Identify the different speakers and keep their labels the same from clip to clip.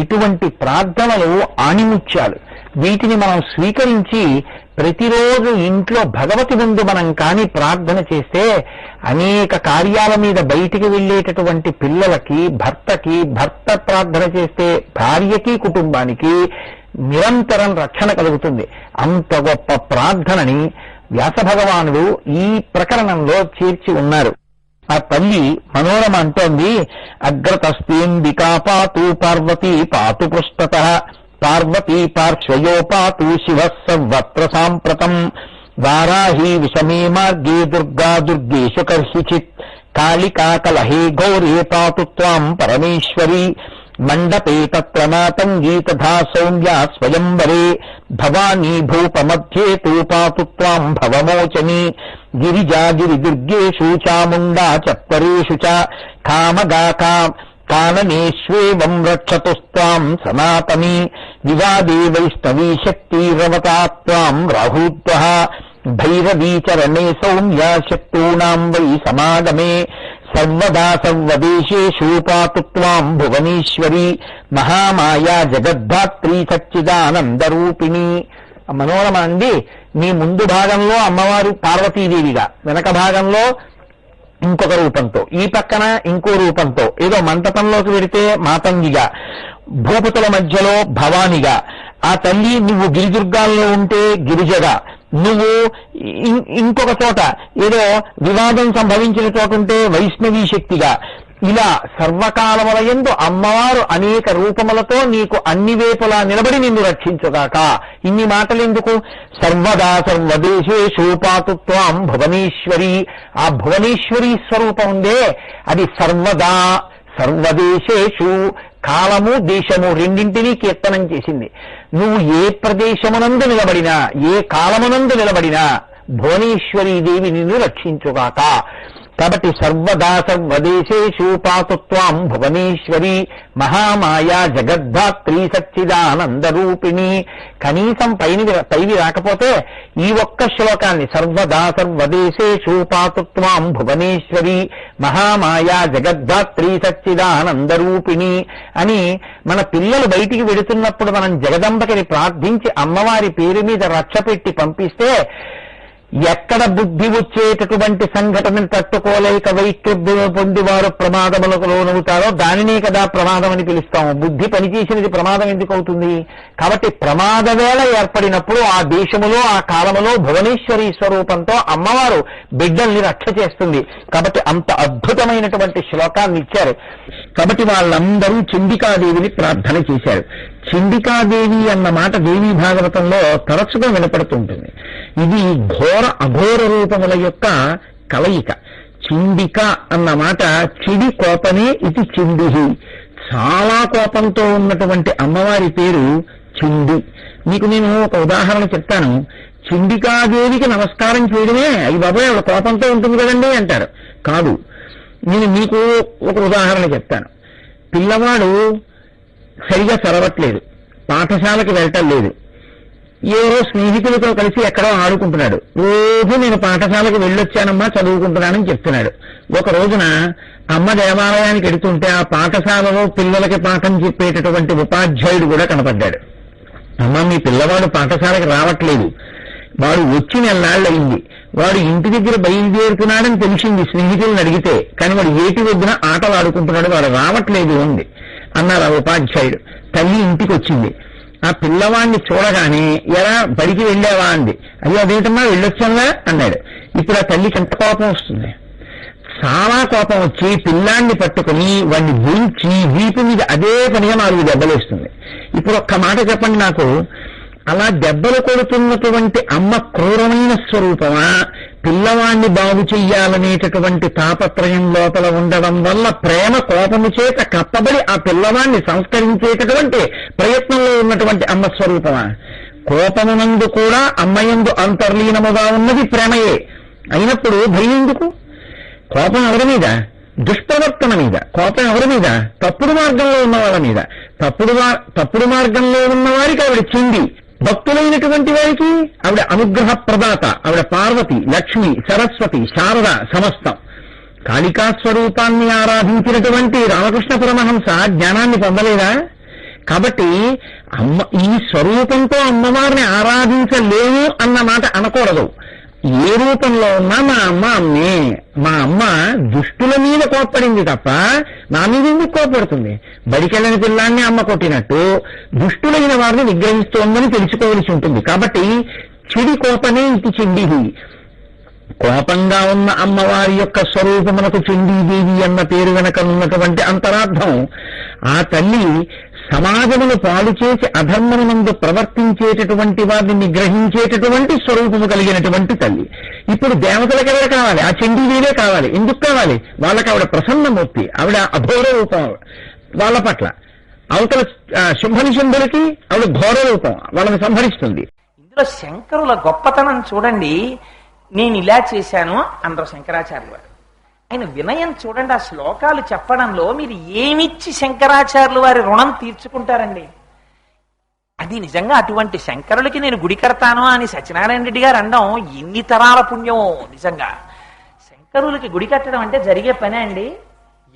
Speaker 1: ఇటువంటి ప్రార్థనలు ఆణిముత్యాలు. వీటిని మనం స్వీకరించి ప్రతిరోజు ఇంట్లో భగవతి ముందు మనం కాని ప్రార్థన చేస్తే అనేక కార్యాల మీద బయటికి వెళ్ళేటటువంటి పిల్లలకి భర్తకి భర్త ప్రార్థన చేస్తే భార్యకి కుటుంబానికి నిరంతరం రక్షణ కలుగుతుంది. అంత గొప్ప ప్రార్థనని వ్యాస భగవానుడు ఈ ప్రకరణంలో చేర్చి ఉన్నారు. ఆ తల్లి మనోరమ అంటోంది అగ్రతస్తేంబికా పాతు పార్వతీ పాతు పృష్ఠత పార్వతీ పార్శ్వయో పాతు శివ సర్వత్ర సాంప్రతం. వారాహి విషమే మార్గే దుర్గా దుర్గేషు కర్షిచిత్ కాళికా కలహే గౌరే పాతు త్వాం పరమేశ్వరి. మండపే తత్ర తథా సౌమ్యా స్వయంవరే భవానీ భూపమధ్యే తు పాతు త్వాం భవమోచని గిరిజా గిరిదుర్గేషు చాముండా చత్వరేషు చ కామగా కామ కాననేష్వేవం రక్షతుస్త్వాం సనాతని వివాదే వైష్ణవీ శక్తిరవతా త్వాం రాహూత్వ భైరవీచరణే సౌమ్యా శక్తూనాం వై సమాగమే సర్వదా సర్వదేశేషు పాతు త్వాం భువనేశ్వరి మహామాయా జగద్ధాత్రి సచ్చిదానందరూపిణి. మనోరమ అండి మీ ముందు భాగంలో అమ్మవారు పార్వతీదేవిగా వెనక భాగంలో ఇంకొక రూపంతో ఈ పక్కన ఇంకో రూపంతో ఏదో మంటపంలోకి వెడితే మాతంగిగా భూపతుల మధ్యలో భవానిగా ఆ తల్లి నువ్వు గిరిదుర్గాల్లో ఉంటే గిరిజగా నువ్వు ఇంకొక చోట ఏదో వివాదం సంభవించిన చోట ఉంటే వైష్ణవీ శక్తిగా. ఇలా సర్వకాలములయందు అమ్మవారు అనేక రూపములతో నీకు అన్ని వేపులా నిలబడి నిన్ను రక్షించుగాక. ఇన్ని మాటలెందుకు? సర్వదా సర్వదేశేషు పాతు భువనేశ్వరి. ఆ భువనేశ్వరి స్వరూపం ఉందే అది సర్వదా సర్వదేశేషు కాలము దేశము రెండింటినీ కీర్తనం చేసింది. నువ్వు ఏ ప్రదేశమునందు నిలబడినా ఏ కాలమునందు నిలబడినా భువనేశ్వరీదేవి నిన్ను రక్షించుగాక. కాబట్టి సర్వదా సర్వదేశేషు పాతు త్వాం భువనేశ్వరి మహామాయా జగద్ధాత్రి సచ్చిదానందరూపిణి. కనీసం పైని పైవి రాకపోతే ఈ ఒక్క శ్లోకాన్ని సర్వదా సర్వదేశేషు పాతు త్వాం భువనేశ్వరి మహామాయా జగద్ధాత్రి సచ్చిదానందరూపిణి అని మన పిల్లలు బయటికి వెడుతున్నప్పుడు మనం జగదంబకిని ప్రార్థించి అమ్మవారి పేరు మీద రచ్చ పెట్టి పంపిస్తే ఎక్కడ బుద్ధి వచ్చేటటువంటి సంఘటనను తట్టుకోలేక వైక్లభ్యం పొంది వారు ప్రమాదములకు లోనవుతారో దానినే కదా ప్రమాదం అని పిలుస్తాము. బుద్ధి పనిచేసినది ప్రమాదం ఎందుకు అవుతుంది? కాబట్టి ప్రమాద వేళ ఏర్పడినప్పుడు ఆ దేశములో ఆ కాలములో భువనేశ్వరి స్వరూపంతో అమ్మవారు బిడ్డల్ని రక్ష చేస్తుంది. కాబట్టి అంత అద్భుతమైనటువంటి శ్లోకాన్ని ఇచ్చారు. కాబట్టి వాళ్ళందరూ చండికాదేవిని ప్రార్థన చేశారు. చండికాదేవి అన్న మాట దేవీ భాగవతంలో తరచుగా వినపడుతుంటుంది. ఇది ఘోర అఘోర రూపముల యొక్క కలయిక. చిండిక అన్న మాట చిడి కోపమే ఇది చిండిహి చాలా కోపంతో ఉన్నటువంటి అమ్మవారి పేరు చిండి. మీకు నేను ఒక ఉదాహరణ చెప్తాను. చిండికాదేవికి నమస్కారం చేయడమే అయ్యి బాబాయ్ ఆవిడ కోపంతో ఉంటుంది కదండి అంటారు. కాదు. నేను మీకు ఒక ఉదాహరణ చెప్తాను. పిల్లవాడు సరిగా చదవట్లేదు. పాఠశాలకు వెళ్ళటం లేదు. ఏవో స్నేహితులతో కలిసి ఎక్కడో ఆడుకుంటున్నాడు. రోజు నేను పాఠశాలకు వెళ్ళొచ్చానమ్మా చదువుకుంటున్నానని చెప్తున్నాడు. ఒక రోజున అమ్మ దేవాలయానికి వెడుతుంటే ఆ పాఠశాలలో పిల్లలకి పాఠం చెప్పేటటువంటి ఉపాధ్యాయుడు కూడా కనపడ్డాడు. అమ్మ మీ పిల్లవాడు పాఠశాలకు రావట్లేదు. వాడు వచ్చి నెలనాళ్ళయింది. వాడు ఇంటి దగ్గర బయలుదేరుతున్నాడని తెలిసింది స్నేహితులను అడిగితే కానీ వాడు ఏటి వద్దున ఆటలు ఆడుకుంటున్నాడు వాడు రావట్లేదు ఉంది అన్నారు ఆ ఉపాధ్యాయుడు. తల్లి ఇంటికి వచ్చింది ఆ పిల్లవాడిని చూడగానే ఎలా బడికి వెళ్ళావా? అంది. అయ్యో అదేంటమ్మా వెళ్ళొచ్చానా అన్నాడు. ఇప్పుడు ఆ తల్లికి ఎంత కోపం వస్తుంది? చాలా కోపం వచ్చి పిల్లాన్ని పట్టుకుని వాడిని గుంచి వీపు మీద అదే పనిగా నాలుగు దెబ్బలేస్తుంది ఇప్పుడు ఒక్క మాట చెప్పండి నాకు. అలా దెబ్బలు కొడుతున్నటువంటి అమ్మ క్రూరమైన స్వరూపమా? పిల్లవాణ్ణి బాగు చెయ్యాలనేటటువంటి తాపత్రయం లోపల ఉండడం వల్ల ప్రేమ కోపము చేత కప్పబడి ఆ పిల్లవాణ్ణి సంస్కరించేటటువంటి ప్రయత్నంలో ఉన్నటువంటి అమ్మ స్వరూపమా. కోపమునందు కూడా అమ్మయందు అంతర్లీనముగా ఉన్నది ప్రేమయే. అయినప్పుడు భయం ఎందుకు? కోపం ఎవరి మీద? దుష్ప్రవర్తన మీద. కోపం ఎవరి మీద? తప్పుడు మార్గంలో ఉన్న వాళ్ళ మీద. తప్పుడు తప్పుడు మార్గంలో ఉన్న వారికి ఆవిడ చింది. భక్తులైనటువంటి వారికి ఆవిడ అనుగ్రహ ప్రదాత ఆవిడ పార్వతి లక్ష్మి సరస్వతి శారద సమస్తం. కాళికా స్వరూపాన్ని ఆరాధించినటువంటి రామకృష్ణ పరమహంస జ్ఞానాన్ని పొందలేదా? కాబట్టి అమ్మ ఈ స్వరూపంతో అమ్మవారిని ఆరాధించలేము అన్న మాట అనకూడదు. ఏ రూపంలో ఉన్నా మా అమ్మ అమ్మే. మా అమ్మ దుష్టుల మీద కోప్పడింది తప్ప నా మీద ఎందుకు కోపడుతుంది? బడికెళ్ళని పిల్లాన్ని అమ్మ కొట్టినట్టు దుష్టులైన వారిని నిగ్రహిస్తోందని తెలుసుకోవలసి ఉంటుంది. కాబట్టి చెడి కోపమే ఇది చెండిది. కోపంగా ఉన్న అమ్మవారి యొక్క స్వరూపమునకు చెండీదేవి అన్న పేరు వెనక ఉన్నటువంటి అంతరార్థం ఆ తల్లి సమాజమును పాలు చేసి అధర్మమునందు ప్రవర్తించేటటువంటి వారిని నిగ్రహించేటటువంటి స్వరూపము కలిగినటువంటి తల్లి. ఇప్పుడు దేవతలకు ఎవరు కావాలి? ఆ చండీదేవే కావాలి. ఎందుకు కావాలి? వాళ్ళకి ఆవిడ ప్రసన్నమూర్తి ఆవిడ అఘోర రూపం వాళ్ళ పట్ల. అవతల ఆ, శుంభనిశుంభులకి ఆవిడ ఘోర రూపం. వాళ్ళని సంహరిస్తుంది.
Speaker 2: ఇందులో శంకరుల గొప్పతనం చూడండి. నేను ఇలా చేశాను అందరూ శంకరాచార్యులు ఆయన వినయం చూడండి ఆ శ్లోకాలు చెప్పడంలో మీరు ఏమిచ్చి శంకరాచార్యులు వారి రుణం తీర్చుకుంటారండి? అది నిజంగా అటువంటి శంకరులకి నేను గుడి కడతాను అని సత్యనారాయణ రెడ్డి గారు అనడం ఎన్ని తరాల పుణ్యమో నిజంగా. శంకరులకి గుడి కట్టడం అంటే జరిగే పనే అండి.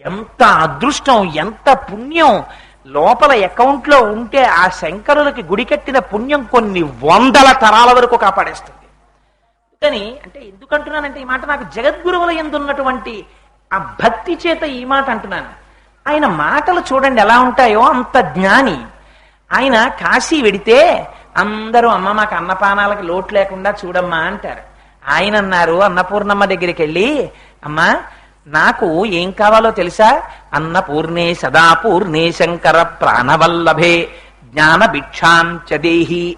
Speaker 2: ఎంత అదృష్టం ఎంత పుణ్యం. లోపల అకౌంట్లో ఉంటే ఆ శంకరులకి గుడి కట్టిన పుణ్యం కొన్ని వందల తరాల వరకు కాపాడేస్తుంది. కానీ అంటే ఎందుకంటున్నానంటే ఈ మాట నాకు జగద్గురువుల ఎందున్నటువంటి ఆ భక్తి చేత ఈ మాట అంటున్నాను. ఆయన మాటలు చూడండి ఎలా ఉంటాయో అంత జ్ఞాని. ఆయన కాశీ వెడితే అందరూ అమ్మ మాకు అన్నపానాలకి లోటు లేకుండా చూడమ్మా అంటారు. ఆయన అన్నారు అన్నపూర్ణమ్మ దగ్గరికి వెళ్ళి అమ్మా నాకు ఏం కావాలో తెలుసా? అన్నపూర్ణే సదాపూర్ణే శంకర ప్రాణవల్లభే జ్ఞాన భిక్షాం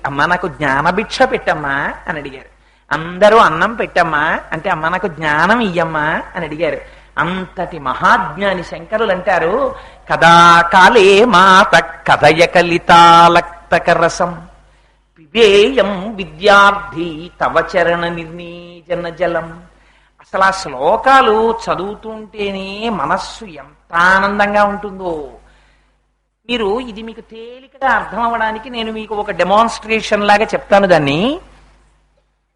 Speaker 2: అమ్మ నాకు జ్ఞాన భిక్ష పెట్టమ్మా అని అడిగారు. అందరూ అన్నం పెట్టమ్మా అంటే అమ్మ నాకు జ్ఞానం ఇయ్యమ్మా అని అడిగారు. అంతటి మహాజ్ఞాని శంకరులు అంటారు కదా కాలే మాత కథయ కలితాలక్తకరసం. పిబేయం విద్యార్థి తవ చరణ నిర్నీజన జలం. అసలు ఆ శ్లోకాలు చదువుతుంటేనే మనస్సు ఎంత ఆనందంగా ఉంటుందో. మీరు ఇది మీకు తేలికగా అర్థం అవ్వడానికి నేను మీకు ఒక డెమాన్స్ట్రేషన్ లాగా చెప్తాను దాన్ని.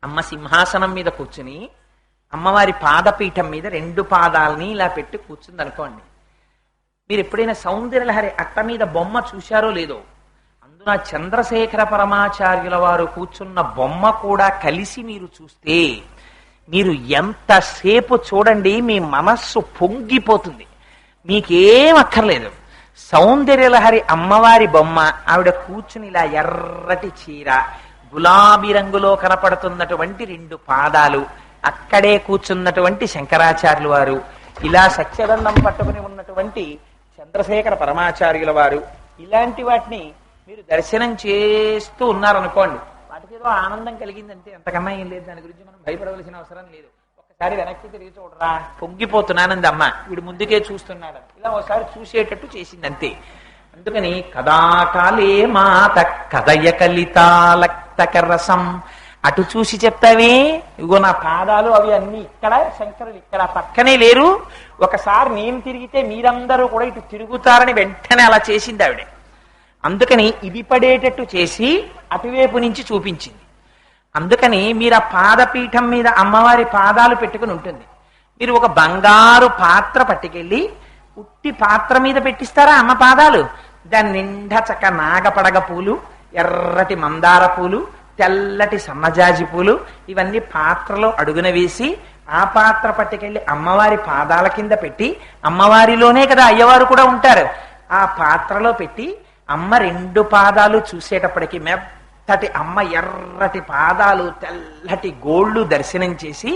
Speaker 2: అమ్మ సింహాసనం మీద కూర్చుని అమ్మవారి పాదపీఠం మీద రెండు పాదాలని ఇలా పెట్టి కూర్చుంది అనుకోండి. మీరు ఎప్పుడైనా సౌందర్యలహరి అట్ట మీద బొమ్మ చూశారో లేదో అందున చంద్రశేఖర పరమాచార్యుల వారు కూర్చున్న బొమ్మ కూడా కలిసి మీరు చూస్తే మీరు ఎంతసేపు చూడండి మీ మనస్సు పొంగిపోతుంది. మీకేం అక్కర్లేదు. సౌందర్యలహరి అమ్మవారి బొమ్మ ఆవిడ కూర్చుని ఇలా ఎర్రటి చీర గులాబీ రంగులో కనపడుతున్నటువంటి రెండు పాదాలు అక్కడే కూర్చున్నటువంటి శంకరాచార్యుల వారు ఇలా సత్యదండం పట్టుకుని ఉన్నటువంటి చంద్రశేఖర పరమాచార్యుల వారు ఇలాంటి వాటిని మీరు దర్శనం చేస్తూ ఉన్నారనుకోండి వాటికి ఏదో ఆనందం కలిగిందంటే ఎంతకన్నా ఏం లేదు. దాని గురించి మనం భయపడవలసిన అవసరం లేదు. ఒకసారి వెనక్కి తిరిగి చూడరా పొంగిపోతున్నానంది అమ్మ వీడు ముందుకే చూస్తున్నాడు. ఇలా ఒకసారి చూసేటట్టు చేసింది అంతే అందుకని కదాకాలే మాత కదయ కలితాలక్తక రసం అటు చూసి చెప్తావే ఇగో నా పాదాలు అవి అన్ని ఇక్కడ శంకరులు ఇక్కడ పక్కనే లేరు. ఒకసారి నేను తిరిగితే మీరందరూ కూడా ఇటు తిరుగుతారని వెంటనే అలా చేసింది ఆవిడ. అందుకని ఇది పడేటట్టు చేసి అటువైపు నుంచి చూపించింది. అందుకని మీరు ఆ పాదపీఠం మీద అమ్మవారి పాదాలు పెట్టుకుని ఉంటుంది. మీరు ఒక బంగారు పాత్ర పట్టుకెళ్ళి ఉట్టి పాత్ర మీద పెట్టిస్తారా అమ్మ పాదాలు? దాని నిండా చక్క నాగపడగ పూలు ఎర్రటి మందార పూలు తెల్లటి సన్నజాజి పూలు ఇవన్నీ పాత్రలో అడుగున వేసి ఆ పాత్ర పట్టుకెళ్ళి అమ్మవారి పాదాల కింద పెట్టి అమ్మవారిలోనే కదా అయ్యవారు కూడా ఉంటారు. ఆ పాత్రలో పెట్టి అమ్మ రెండు పాదాలు చూసేటప్పటికి మెత్తటి అమ్మ ఎర్రటి పాదాలు తెల్లటి గోళ్ళు దర్శనం చేసి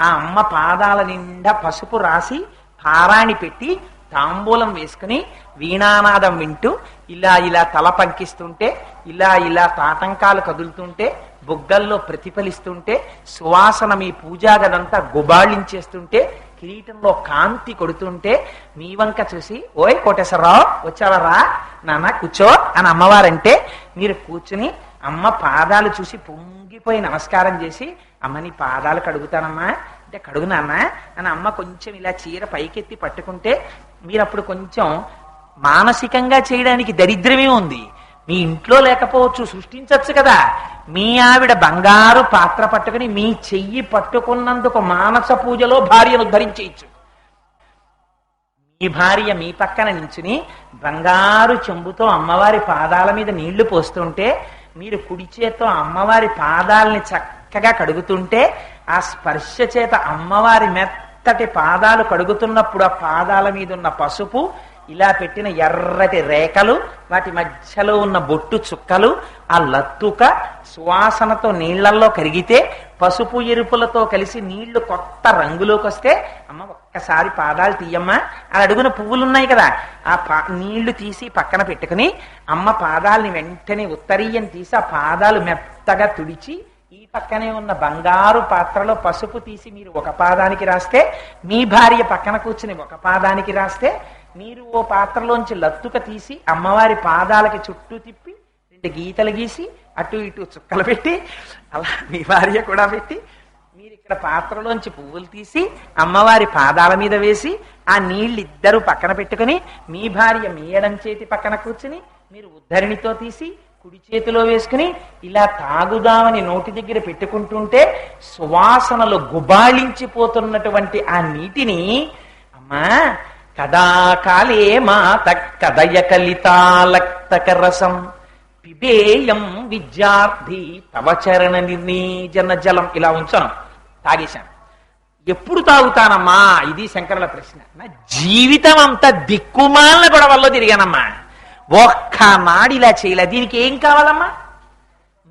Speaker 2: ఆ అమ్మ పాదాల నిండా పసుపు రాసి పారాణి పెట్టి తాంబూలం వేసుకుని వీణానాదం వింటూ ఇలా ఇలా తల పంకిస్తుంటే ఇలా ఇలా తాటంకాలు కదులుతుంటే బుగ్గల్లో ప్రతిఫలిస్తుంటే సువాసన మీ పూజాగదంతా గుబాళించేస్తుంటే కిరీటంలో కాంతి కొడుతుంటే మీ వంక చూసి ఓయ్ కోటేశ్వరరావు వచ్చావరా నాన్న కూర్చో అని అమ్మవారంటే మీరు కూర్చుని అమ్మ పాదాలు చూసి పొంగిపోయి నమస్కారం చేసి అమ్మ నీ పాదాలు కడుగుతానమ్మా అంటే కడుగునాన్నా అని అమ్మ కొంచెం ఇలా చీర పైకెత్తి పట్టుకుంటే మీరు అప్పుడు కొంచెం మానసికంగా చేయడానికి దరిద్రమే ఉంది మీ ఇంట్లో లేకపోవచ్చు సృష్టించవచ్చు కదా మీ ఆవిడ బంగారు పాత్ర పట్టుకుని మీ చెయ్యి పట్టుకున్నందుకు మానస పూజలో భార్యను ధరించేయచ్చు మీ భార్య మీ పక్కన నించుని బంగారు చెంబుతో అమ్మవారి పాదాల మీద నీళ్ళు పోస్తుంటే మీరు కుడి చేత్తో అమ్మవారి పాదాలని చక్కగా కడుగుతుంటే ఆ స్పర్శ చేత అమ్మవారి మెత్తటి పాదాలు కడుగుతున్నప్పుడు ఆ పాదాల మీద ఉన్న పసుపు ఇలా పెట్టిన ఎర్రటి రేఖలు వాటి మధ్యలో ఉన్న బొట్టు చుక్కలు ఆ లత్తుక సువాసనతో నీళ్ళల్లో కరిగితే పసుపు ఎరుపులతో కలిసి నీళ్ళు కొత్త రంగులోకి వస్తే అమ్మ ఒక్కసారి పాదాలు తీయమ్మా అని అడుగున పువ్వులు ఉన్నాయి కదా ఆ పా నీళ్ళు తీసి పక్కన పెట్టుకుని అమ్మ పాదాలని వెంటనే ఉత్తరీయం తీసి ఆ పాదాలు మెత్తగా తుడిచి పక్కనే ఉన్న బంగారు పాత్రలో పసుపు తీసి మీరు ఒక పాదానికి రాస్తే మీ భార్య పక్కన కూర్చుని ఒక పాదానికి రాస్తే మీరు ఓ పాత్రలోంచి లత్తుక తీసి అమ్మవారి పాదాలకి చుట్టూ తిప్పి రెండు గీతలు గీసి అటు ఇటు చుక్కలు పెట్టి అలా మీ భార్య కూడా పెట్టి మీరు ఇక్కడ పాత్రలోంచి పువ్వులు తీసి అమ్మవారి పాదాల మీద వేసి ఆ నీళ్ళు ఇద్దరు పక్కన పెట్టుకుని మీ భార్య మీ ఎడం చేతి పక్కన కూర్చుని మీరు ఉద్ధరిణితో తీసి కుడి చేతిలో వేసుకుని ఇలా తాగుదామని నోటి దగ్గర పెట్టుకుంటుంటే సువాసనలు గుబాళించిపోతున్నటువంటి ఆ నీటిని అమ్మా కదా కాలే మాత కదయ కలితాలక్తకరసం పిబేయం విద్యార్థి తవచరణ నిర్ణీజన జలం. ఇలా ఉంచాను తాగేశాను. ఎప్పుడు తాగుతానమ్మా? ఇది శంకరుల ప్రశ్న. నా జీవితం అంతా దిక్కుమాలిన గొడవల్లో తిరిగానమ్మా. ఒక్క నాడు ఇలా చేయలే. దీనికి ఏం కావాలమ్మా?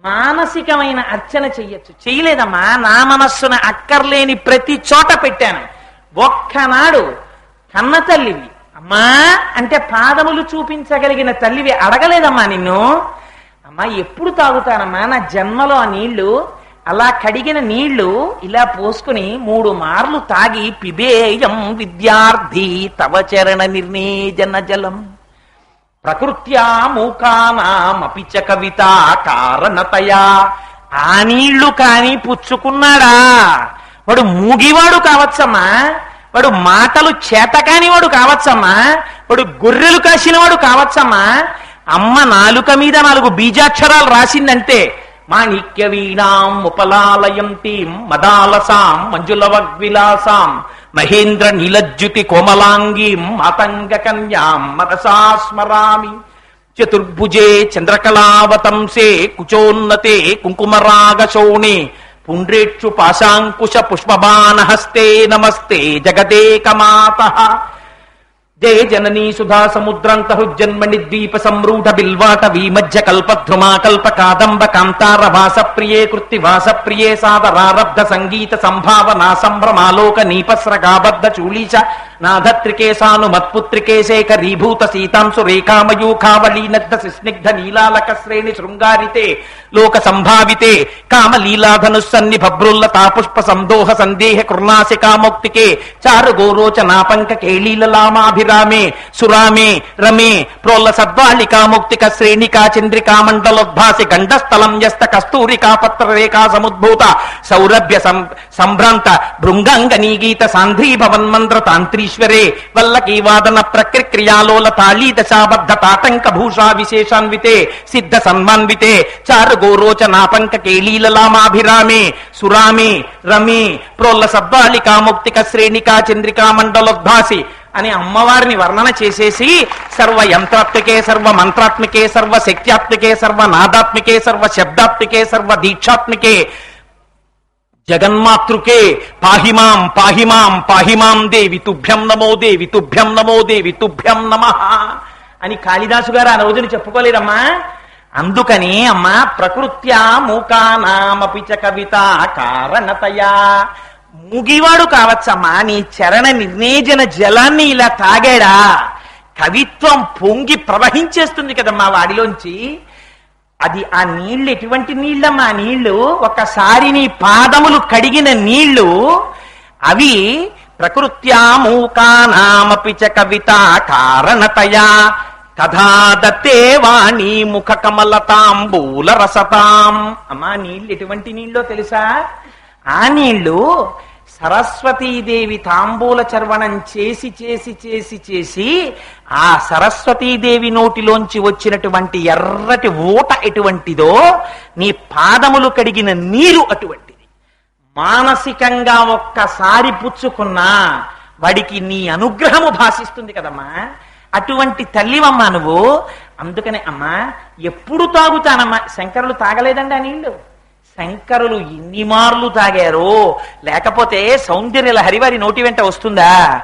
Speaker 2: మానసికమైన అర్చన చెయ్యొచ్చు. చేయలేదమ్మా. నా మనస్సున అక్కర్లేని ప్రతి చోట పెట్టాను. ఒక్కనాడు కన్న తల్లివి. అమ్మా అంటే పాదములు చూపించగలిగిన తల్లివి అడగలేదమ్మా నిన్ను. అమ్మా ఎప్పుడు తాగుతానమ్మా? నా జన్మలో ఆ నీళ్ళు అలా కడిగిన నీళ్ళు ఇలా పోసుకుని మూడు మార్లు తాగి పిబేయం విద్యార్థి తవ చరణ నిర్ణీజన జలం. ప్రకృత్యా మూకానామపి చ కవిత కారణతయా. ఆ నీళ్ళు కాని పుచ్చుకున్నాడా? వాడు మూగివాడు కావచ్చమ్మా. వాడు మాటలు చేత కానివాడు కావచ్చమ్మా. వాడు గొర్రెలు కాసినవాడు కావచ్చమ్మా. అమ్మ నాలుక మీద నాలుగు బీజాక్షరాలు రాసిందంటే మాణిక్య వీణాం ఉపలాలయంతీం మదాలసాం మంజులవగ్విలాసాం మహేంద్ర నీలజ్యుతి కోమలాంగీం మాతంగ కన్యాం మనసా స్మరామి. చతుర్భుజే చంద్రకళావతంసే కుచోన్నతే కుంకుమరాగశోణే. పుండ్రేక్షు పాశాంకుశ పుష్పబాణహస్తే నమస్తే జగదేకమాత. జయ జననీ సుధా సముద్రాంత హుజ్జన్మణి ద్వీప సంరూఢ బిల్వాట వీమధ్య కల్పద్రుమా కల్ప కాదంబ కాంతార వాస ప్రియే కృత్తి వాస ప్రియే సాదరారబ్ధ సంగీత సంభావనా సంభ్రమాలోక నీపస్రగాబద్ధ చూలీచ నాధత్రికేశాను మత్పుత్రికే శేఖరీభూత సీతాంశు రేఖామయూఖావళీనగ్ధ సుస్నిగ్ధ నీలాలక శ్రేణి శృంగారితే లోక సంభావితే కామలీలాధనుస్సన్ని భబ్రుల్ల తాపుష్ప సందోహ సందేహ కృణాసికామౌక్తికే చారు గోరోచనాపంక కేళీలలామాభిరామే సురామే రమే ప్రోల్ల సద్వాళికాముక్తిక శ్రేణికా చంద్రికా మండలోద్భాసి గండస్థలం యస్త కస్తూరికా పత్ర రేఖా సముద్భూత సౌరభ్య సంభ్రాంత భృంగాంగ నీగీత సాంధ్రీ భవన్మంత్ర ఈశ్వరే వల్లకీ వాదన ప్రక్రియాలోల తాళీ దశాబద్ధ తాటంక భూషా విశేషాన్వితే సిద్ధ సన్మాన్వితే చారు గోరోచనాపంక కేలీలలామాభిరామే సురామే రమే ప్రోల్ల సద్వాళికాముక్తిక శ్రేణికా చంద్రికా మండలోద్భాసి అని అమ్మవారిని వర్ణన చేసేసి సర్వ యంత్రాత్మికే సర్వ మంత్రాత్మికే సర్వ శక్త్యాత్మికే సర్వ నాదాత్మికే సర్వ శబ్దాత్మికే సర్వ దీక్షాత్మికే జగన్మాతృకే పాహిమాం పాహిమాం పాహిమాం దేవి తుభ్యం నమో దేవి తుభ్యం నమో దేవి తుభ్యం నమ అని కాళిదాసు గారు ఆ రోజున చెప్పుకోలేరమ్మా. అందుకని అమ్మా ప్రకృత్యా మూకానామపిచ కవిత కారణతయా. ముగివాడు కావచ్చమ్మా నీ చరణ నిర్ణేజన జలాన్ని ఇలా తాగాడా. కవిత్వం పొంగి ప్రవహించేస్తుంది కదమ్మా వాడిలోంచి. అది ఆ నీళ్ళు ఎటువంటి నీళ్ళమ్మా ఆ నీళ్ళు ఒకసారి నీ పాదములు కడిగిన నీళ్ళు అవి ప్రకృత్యా మూకానామపి చ కవిత కారణతయా. కథాదత్తే వాణి ముఖ కమలతాంబూల రసతాం. అమ్మా నీళ్ళు ఎటువంటి నీళ్ళో తెలుసా? ఆ నీళ్ళు సరస్వతీదేవి తాంబూల చర్వణం చేసి చేసి చేసి చేసి ఆ సరస్వతీదేవి నోటిలోంచి వచ్చినటువంటి ఎర్రటి ఊట ఎటువంటిదో నీ పాదములు కడిగిన నీరు అటువంటిది. మానసికంగా ఒక్కసారి పుచ్చుకున్నా వాడికి నీ అనుగ్రహము భాషిస్తుంది కదమ్మా. అటువంటి తల్లివమ్మా నువ్వు. అందుకనే అమ్మా ఎప్పుడు తాగుతానమ్మా. శంకరులు తాగలేదండి ఆ నీళ్ళు శంకరులు ఇన్ని మార్లు తాగారు? లేకపోతే సౌందర్యల హరివారి నోటి వెంట వస్తుందా?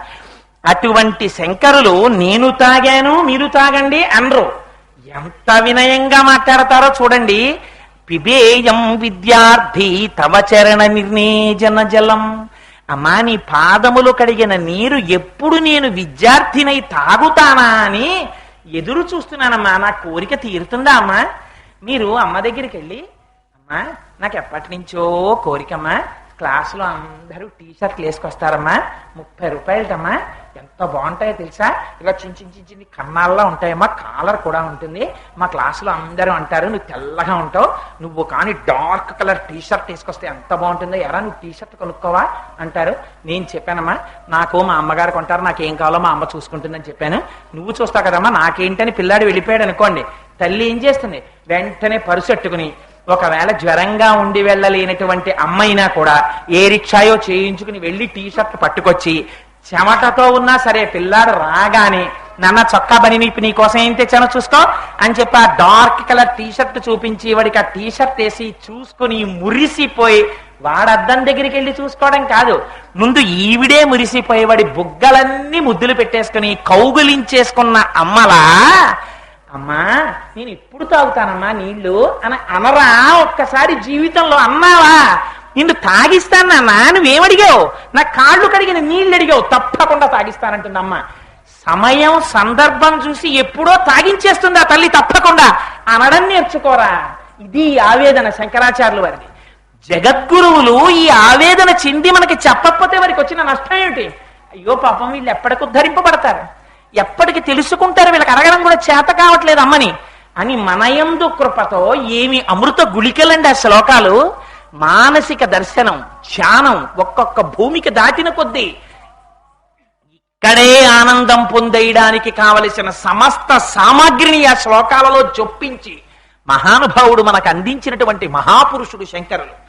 Speaker 2: అటువంటి శంకరులు నేను తాగాను మీరు తాగండి అనరు. ఎంత వినయంగా మాట్లాడతారో చూడండి. పిబేయం విద్యార్థి తవ చరణ నిర్ణేజన జలం. అమ్మా నీ పాదములు కడిగిన నీరు ఎప్పుడు నేను విద్యార్థినై తాగుతానా అని ఎదురు చూస్తున్నానమ్మా. నా కోరిక తీరుతుందా అమ్మా? మీరు అమ్మ దగ్గరికి వెళ్ళి అమ్మా నాకు ఎప్పటి నుంచో కోరికమ్మా. క్లాసులో అందరూ టీ షర్ట్లు వేసుకొస్తారమ్మా. ముప్పై రూపాయలటమ్మా. ఎంత బాగుంటాయో తెలుసా? ఇలా చిన్న చిన్న చిన్న చిన్న కన్నాల్లో ఉంటాయమ్మా. కాలర్ కూడా ఉంటుంది. మా క్లాసులో అందరూ అంటారు నువ్వు తెల్లగా ఉంటావు. నువ్వు కానీ డార్క్ కలర్ టీ షర్ట్ వేసుకొస్తే ఎంత బాగుంటుందో? ఎరా నువ్వు టీ షర్ట్ కొనుక్కోవా? అంటారు. నేను చెప్పానమ్మా నాకు మా అమ్మగారు కొంటారు. నాకు ఏం కావాలో మా అమ్మ చూసుకుంటుందని చెప్పాను. నువ్వు చూస్తావు కదమ్మా నాకేంటని పిల్లాడు వెళ్ళిపోయాడు అనుకోండి. తల్లి ఏం చేస్తుంది? వెంటనే పరుసెట్టుకుని ఒకవేళ జ్వరంగా ఉండి వెళ్ళలేనటువంటి అమ్మైనా కూడా ఏ రిక్షాయో చేయించుకుని వెళ్ళి టీ షర్ట్ పట్టుకొచ్చి చెమటతో ఉన్నా సరే పిల్లాడు రాగానే నాన్న చొక్కా బని నీపు నీ కోసం ఏం తెచ్చానో చూసుకో అని చెప్పి ఆ డార్క్ కలర్ టీ షర్ట్ చూపించి వాడికి ఆ టీ షర్ట్ వేసి చూసుకుని మురిసిపోయి వాడు అద్దం దగ్గరికి వెళ్ళి చూసుకోవడం కాదు. ముందు ఈవిడే మురిసిపోయి వాడి బుగ్గలన్నీ ముద్దులు పెట్టేసుకుని కౌగులించేసుకున్న అమ్మలా అమ్మా నేను ఎప్పుడు తాగుతానమ్మా నీళ్ళు అని అనరా ఒక్కసారి జీవితంలో అన్నావా? నిన్ను తాగిస్తాను నాన్న నువ్వేమడిగావు? నా కాళ్ళు కడిగిన నీళ్ళు అడిగావు తప్పకుండా తాగిస్తానంటుందమ్మ. సమయం సందర్భం చూసి ఎప్పుడో తాగించేస్తుంది ఆ తల్లి తప్పకుండా. అనడం నేర్చుకోరా. ఇది ఆవేదన శంకరాచార్యులు వారిది. జగద్గురువులు ఈ ఆవేదన చెంది మనకి చెప్పకపోతే వారికి వచ్చిన నష్టం ఏమిటి? అయ్యో పాపం వీళ్ళు ఎప్పటికి ఉద్ధరింపబడతారు ఎప్పటికి తెలుసుకుంటారు వీళ్ళకి అడగడం కూడా చేత కావట్లేదు అమ్మని. అని మనయందు కృపతో ఏమి అమృత గుళికలండి ఆ శ్లోకాలు? మానసిక దర్శనం ధ్యానం ఒక్కొక్క భూమికి దాటిన కొద్దీ ఇక్కడే ఆనందం పొందేయడానికి కావలసిన సమస్త సామాగ్రిని ఆ శ్లోకాలలో జొప్పించి మహానుభావుడు మనకు అందించినటువంటి మహాపురుషుడు శంకరులు.